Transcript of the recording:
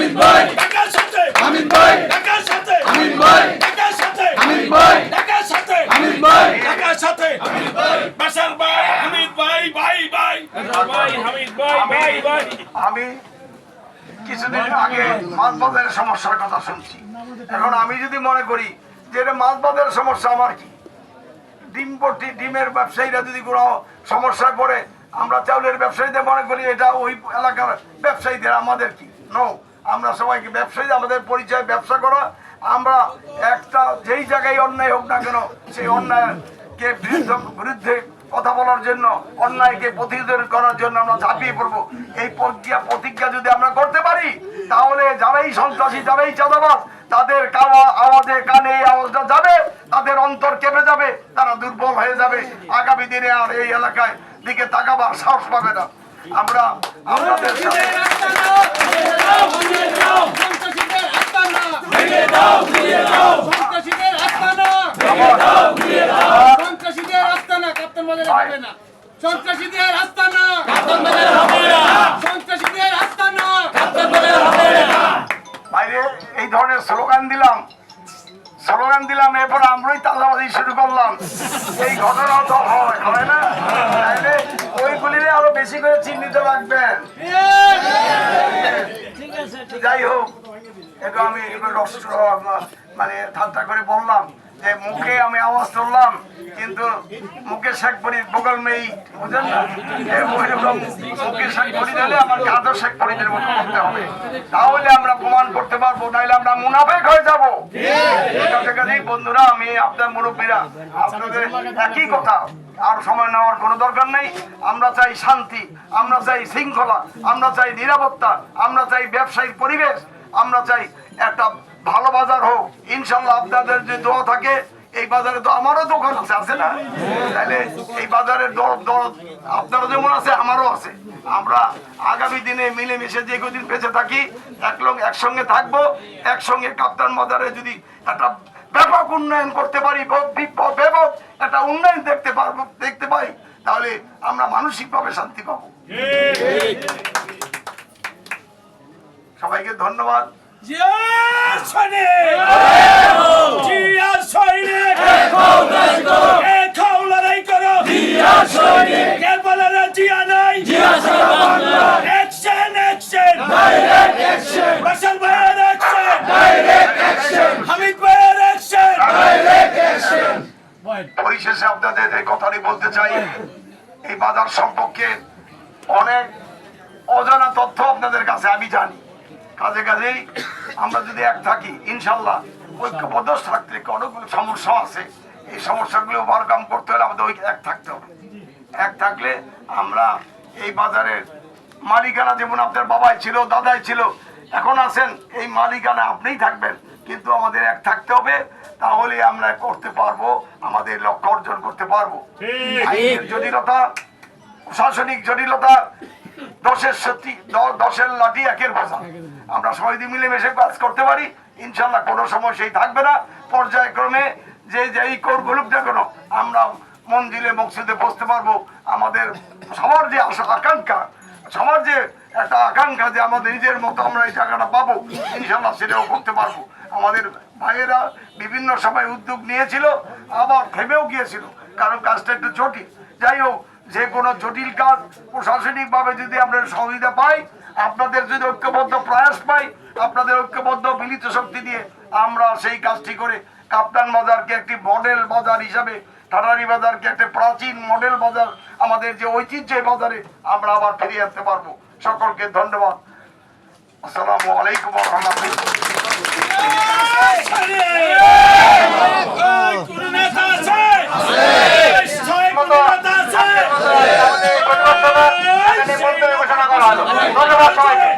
আমিন ভাই। ঢাকার সাথে। আমিন ভাই। ঢাকার সাথে। আমিন ভাই। ঢাকার সাথে। আমিন ভাই। ঢাকার সাথে। আমিন ভাই। ঢাকার সাথে। বাসার ভাই হামিদ ভাই ভাই ভাই। ভাই হামিদ ভাই ভাই ভাই। আমি কিছুদিন আগে মাছ বাজারের সমস্যার কথা শুনছি। এখন আমি যদি মনে করি যে এটা মাছ বাজারের সমস্যা আমার কি? ডিম ভর্তি ডিমের ব্যবসায়ীরা যদি কোনো সমস্যায় পড়ে আমরা চাউলের ব্যবসায়ীদের মনে করি এটা ওই এলাকার ব্যবসায়ীদের আমাদের কি? নো আমরা সবাইকে ব্যবসায়ী, আমাদের পরিচয়, ব্যবসা করা। আমরা একটা যেই জায়গায় অন্যায় হোক না কেন, সেই অন্যায়কে বিরুদ্ধে বিরুদ্ধে কথা বলার জন্য, অন্যায়কে প্রতিরোধ করার জন্য আমরা ঝাঁপিয়ে পড়ব। এই প্রজ্ঞা, প্রতিজ্ঞা যদি আমরা করতে পারি, তাহলে যারাই সন্ত্রাসী, যারাই চাঁদাবাদ তাদের কাওয়া, আওয়াজে, কানে এই আওয়াজটা যাবে, তাদের অন্তর কেঁপে যাবে, তারা দুর্বল হয়ে যাবে। আগামী দিনে আর এই এলাকায় দিকে তাকাবার সাহস পাবে না। আমরা আপনাদের সাথে সন্ত্রাসীদের আস্তানা ভেঙে দাও ঘুরিয়ে দাও সন্ত্রাসীদের আস্তানা সন্ত্রাসীদের কাপ্তান বাজারে হবে না। সন্ত্রাসীদের আস্তানা কাপ্তান বাজারে হবে না। সন্ত্রাসীদের আস্তানা কাপ্তান বাজারে হবে না। বাইরে এই ধরনের স্লোগান দিলাম। স্লোগান দিলাম এরপর আমরাই তালাবাজি শুরু করলাম। এই ঘটনা তো হয় হয় না? তাহলে ওইগুলিরে আরও বেশি করে চিহ্নিত রাখবেন। যাই হোক। আমি মানে ঠাট্টা করে বললাম যে মুখে আমি আওয়াজ তুললাম, কিন্তু মুখে শেখ ফরিদ বগল মেই বুঝলেন না? মুখে ফরিদ হলে আমার মতো করতে হবে। তাহলে আমরা প্রমাণ করতে পারব নাহলে আমরা মুনাফেক হয়ে যাব। বন্ধুরা, আমি আপনার মুরব্বীরা, আপনাদের একই কথা। আর সময় নেওয়ার কোনো দরকার নেই। আমরা চাই শান্তি, আমরা চাই শৃঙ্খলা, আমরা চাই নিরাপত্তা, আমরা চাই ব্যবসায়িক পরিবেশ। আমরা চাই একটা ভালো বাজার হোক। ইনশাল্লাহ আপনাদের যে দোয়া থাকে, এই বাজারে তো আমারও দোকান আছে আছে না? তাহলে এই বাজারের দর দর আপনারও যেমন আছে, আমারও আছে। আমরা আগামী দিনে মিলেমিশে যে কদিন বেঁচে থাকি এক একসঙ্গে থাকব, একসঙ্গে কাপ্তান বাজারে যদি একটা ব্যাপক উন্নয়ন করতে পারি ব্যাপক একটা উন্নয়ন দেখতে পারব, দেখতে পাই, তাহলে আমরা মানসিকভাবে শান্তি পাবো। সবাইকে ধন্যবাদ। জিয়া জিয়া সৈনিক! এক হও লড়াই করো! জিয়া সৈনিক! কে বলে না জিয়া নাই Zia action action direct action Russell ভাইয়ের অ্যাকশন ডাইরেক্ট অ্যাকশন হামিদ ভাইয়ের অ্যাকশন পরিশেষে আপনাদের এই কথাটি বলতে চাই। এই বাজার সম্পর্কে অনেক অজানা তথ্য আপনাদের কাছে আমি জানি। কাজে কাজেই আমরা যদি এক থাকি ইনশাল্লাহ ঐক্যবদ্ধ থাকতে অনেকগুলো সমস্যা আছে। এই সমস্যাগুলো ওভারকাম করতে হলে আমাদের ওই এক থাকতে হবে। এক থাকলে আমরা এই বাজারের মালিকানা যেমন আপনার বাবাই ছিল দাদাই ছিল এখন আছেন এই মালিকানা আপনিই থাকবেন। কিন্তু আমাদের এক থাকতে হবে তাহলে আমরা করতে পারব আমাদের লক্ষ্য অর্জন করতে পারব। আইনের জটিলতা প্রশাসনিক জটিলতা দশের সত্যি দশের লাঠি একের বোঝা আমরা সবাই মিলেমিশে কাজ করতে পারি ইনশাল্লাহ কোনো সমস্যাই থাকবে না। পর্যায়ক্রমে যে যেই কোর বলুক না কেন আমরা মন্দিরে মসজিদে বসতে পারব। আমাদের সবার যে আশা আকাঙ্ক্ষা সবার যে একটা আকাঙ্ক্ষা যে আমাদের নিজের মতো আমরা এই টাকাটা পাবো ইনশাল্লাহ সেটাও করতে পারব। আমাদের ভাইয়েরা বিভিন্ন সময় উদ্যোগ নিয়েছিল আবার থেমেও গিয়েছিল। কারণ কাজটা একটু জটিল যাই হোক যে কোনো জটিল কাজ প্রশাসনিকভাবে যদি আমরা সহযোগিতা পাই, আপনাদের যদি ঐক্যবদ্ধ প্রয়াস পাই, আপনাদের ঐক্যবদ্ধ মিলিত শক্তি দিয়ে আমরা সেই কাজটি করে কাপ্তান বাজারকে একটি মডেল বাজার হিসাবে, ঠাটারি বাজারকে একটা প্রাচীন মডেল বাজার, আমাদের যে ঐতিহ্য বাজারে আমরা আবার ফিরিয়ে আনতে পারব। সকলকে ধন্যবাদ। আসসালামু আলাইকুম রহমতুল্লাহ কোন নেতা আছে ছয় কোন নেতা আছে ধন্যবাদ সবাইকে।